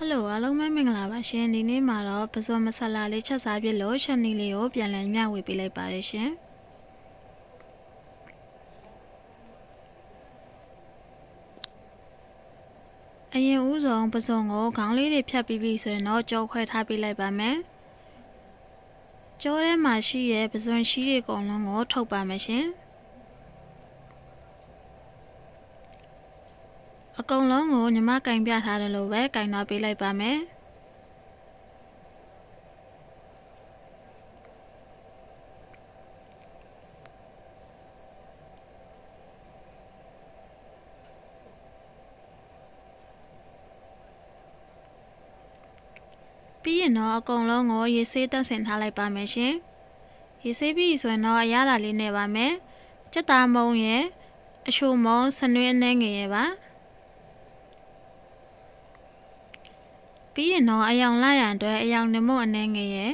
ဟယ်လိုအားလုံးပဲမင်္ဂလာပါရှင်ဒီနေ့မှာတော့ပဇွန်မဆလာလေးချက်စားပြစ်လို့ရှန်နီလေးကိုပြန်လည်မျှဝေပေးလိုက်ပါတယ်ရှင်အရင်ဦးဆုံးပဇွန်ကိုခေါင်းလေးတွေဖြတ်ပြီးပြီဆိုရင်တော့ကြောခွဲထားပေးလိုက်ပါမယ်ကြောထဲမှာရှိရဲ့ပဇွန်ရှိတွေအကုန်လုံးကိုထုတ်ပါမယ်ရှင် အကုန်လုံးကိုညီမကင်ပြထားတယ်လို့ပဲကင်သွားပေးလိုက်ပါမယ်ပြီးရင်တော့အကုန်လုံးကိုရေဆေးတက်ဆင်ထားလိုက်ပါမယ်ရှင်ရေဆေးပြီးဆိုရင်တော့အရသာလေးနဲ့ပါမယ်စက်သားမုံရဲ့အချိုမုံစနွေးအနှဲငယ်ရဲ့ပါ ပြီးရင်တော့အယောင်လာရန်အတွက်အယောင်နမုတ်အနှဲငယ်ရဲ့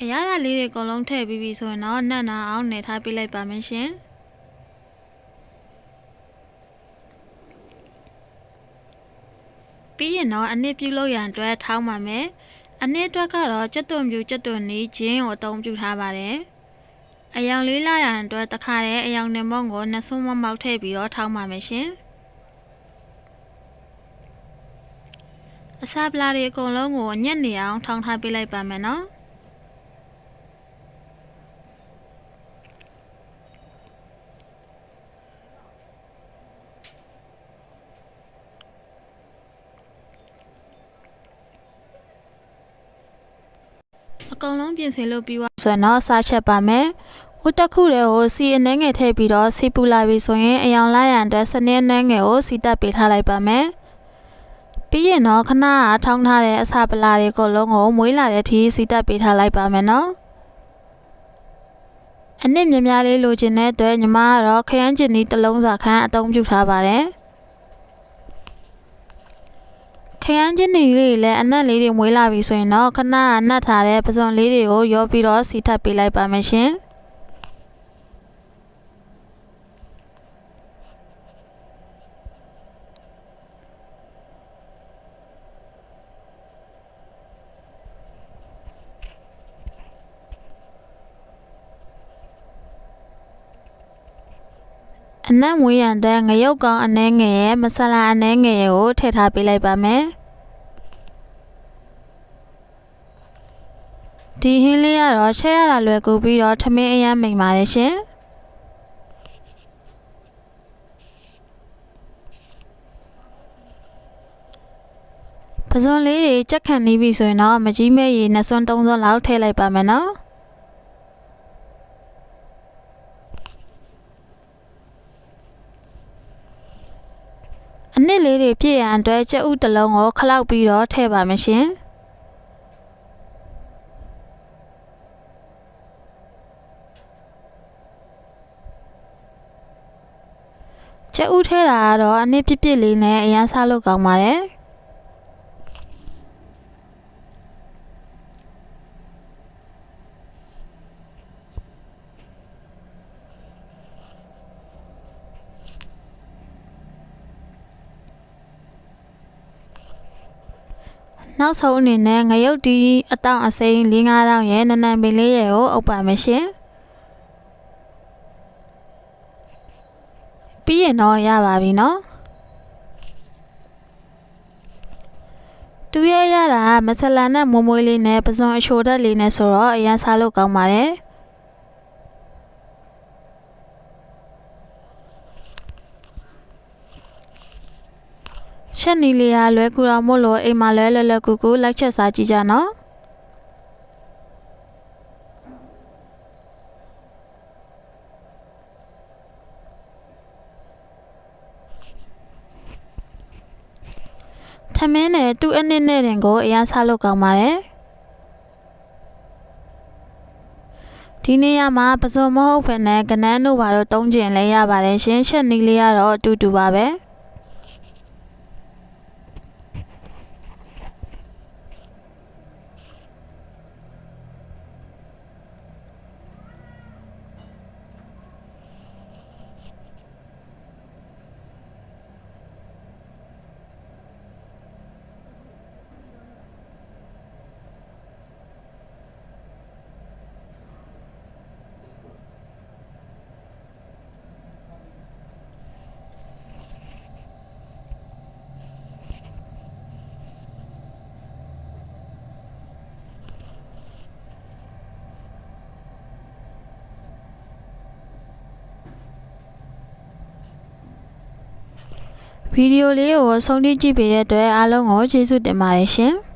အရသာလေးတွေအကုန်လုံးထည့်ပြီးပြီဆိုရင်တော့နတ်နာအောင်နေထားပြလိုက်ပါမယ်ရှင်ပြီးရင်တော့အနစ်ပြုလုပ်ရန်အတွက်ထောင်းပါမယ်အနစ်အတွက်ကတော့ကြက်သွန်ပြူကြက်သွန်နီးဂျင်းကိုအသုံးပြုထားပါတယ်အယောင်လေးလာရန်အတွက်တခါတည်းအယောင်နမုတ်ကိုနှစ်ဆွမမောက်ထည့်ပြီးတော့ထောင်းပါမယ်ရှင် အစာပလာတွေအကုန်လုံးကိုညက်နေအောင်ထောင်းထားပေးလိုက်ပါမယ်နော်အကုန်လုံးပြင်ဆင်လို့ပြီးသွားဆိုရင်တော့စားချက်ပါမယ်။ဦးတစ်ခုတည်းကိုစီအနှဲငယ်ထည့်ပြီးတော့စီပူလာပြီဆိုရင်အယောင်လာရန်အတွက်စနစ်နှဲငယ်ကိုစီတက်ပေးထားလိုက်ပါမယ်။ ပြီးရင်တော့ခဏကထောင်းထားတဲ့အစာပလာတွေအကုန်လုံးကိုမွေးလာတဲ့အထိစီတက်ပေးထားလိုက်ပါမယ်နော်။အနစ်မြများလေးလိုချင်တဲ့အတွက်ညီမကတော့ခရမ်းကျင်ဒီတစ်လုံးစာခန်းအသုံးပြုထားပါတယ်။ခရမ်းချင်းတွေလေးလည်းအနက်လေးတွေမွေးလာပြီဆိုရင်တော့ခဏအနက်ထားတဲ့ပစွန်လေးတွေကိုရောပြီးတော့စီထပ်ပေးလိုက်ပါမယ်ရှင် အနက်မွေးရန်တဲ့ငရုတ်ကောင်းအနှဲငယ်ရဲ့မဆလာအနှဲငယ်ရဲ့ကိုထည့်ထားပေးလိုက်ပါမယ်ဒီဟင်းလေးကတော့ချက်ရတာလွယ်ကူပြီးတော့ထမင်းအရမ်းမိန်ပါတယ်ရှင်ပစွန်လေးတွေကြက်ခံနေပြီဆိုရင်တော့မကြီးမဲ့ရေနှစ်စွန်းသုံးစွန်းလောက်ထည့်လိုက်ပါမယ်နော် အနစ်လေးတွေပြည့်ရန်အတွက်ကြက်ဥတစ်လုံးကိုခလောက်ပြီးတော့ထည့်ပါမယ်ရှင်ကြက်ဥထဲတာကတော့အနစ်ပြစ်ပြစ်လေးနဲ့အရန်စားလို့ကောင်းပါတယ် နောက်ဆုံးအနေနဲ့ငရုတ်တီးအတောင့်အစိမ်း၄၅တောင်ရဲ့နနံပင်လေးရဲ့ကိုအုပ်ပါမယ်ရှင်ပြီးရင်တော့ရပါပြီနော်သူရဲ့ရတာမဆလာနဲ့မွမွေးလေးနဲ့ပစုံအချိုတက်လေးနဲ့ဆိုတော့အရန်စားလို့ကောင်းပါတယ် ချက်နီလေးကလွဲကူတော်မို့လို့အိမ်မှာလွဲလွယ်လွယ်ကူကူလိုက်ချက်စားကြည့်ကြနော်ထမင်းနဲ့သူ့အနစ်နဲ့တင်ကိုအရန်စားလို့ကောင်းပါတယ်ဒီနေရာမှာပစုံမဟုတ်ဖ ೇನೆ ကနန်းတို့ဘာလို့တုံးကျင်လဲရပါတယ်ရှင်ချက်နီလေးကတော့အတူတူပါပဲ ဗီဒီယိုလေးကိုဆုံးဖြတ်ကြည့်ပေးတဲ့အတွက်အားလုံးကိုကျေးဇူးတင်ပါတယ်ရှင်။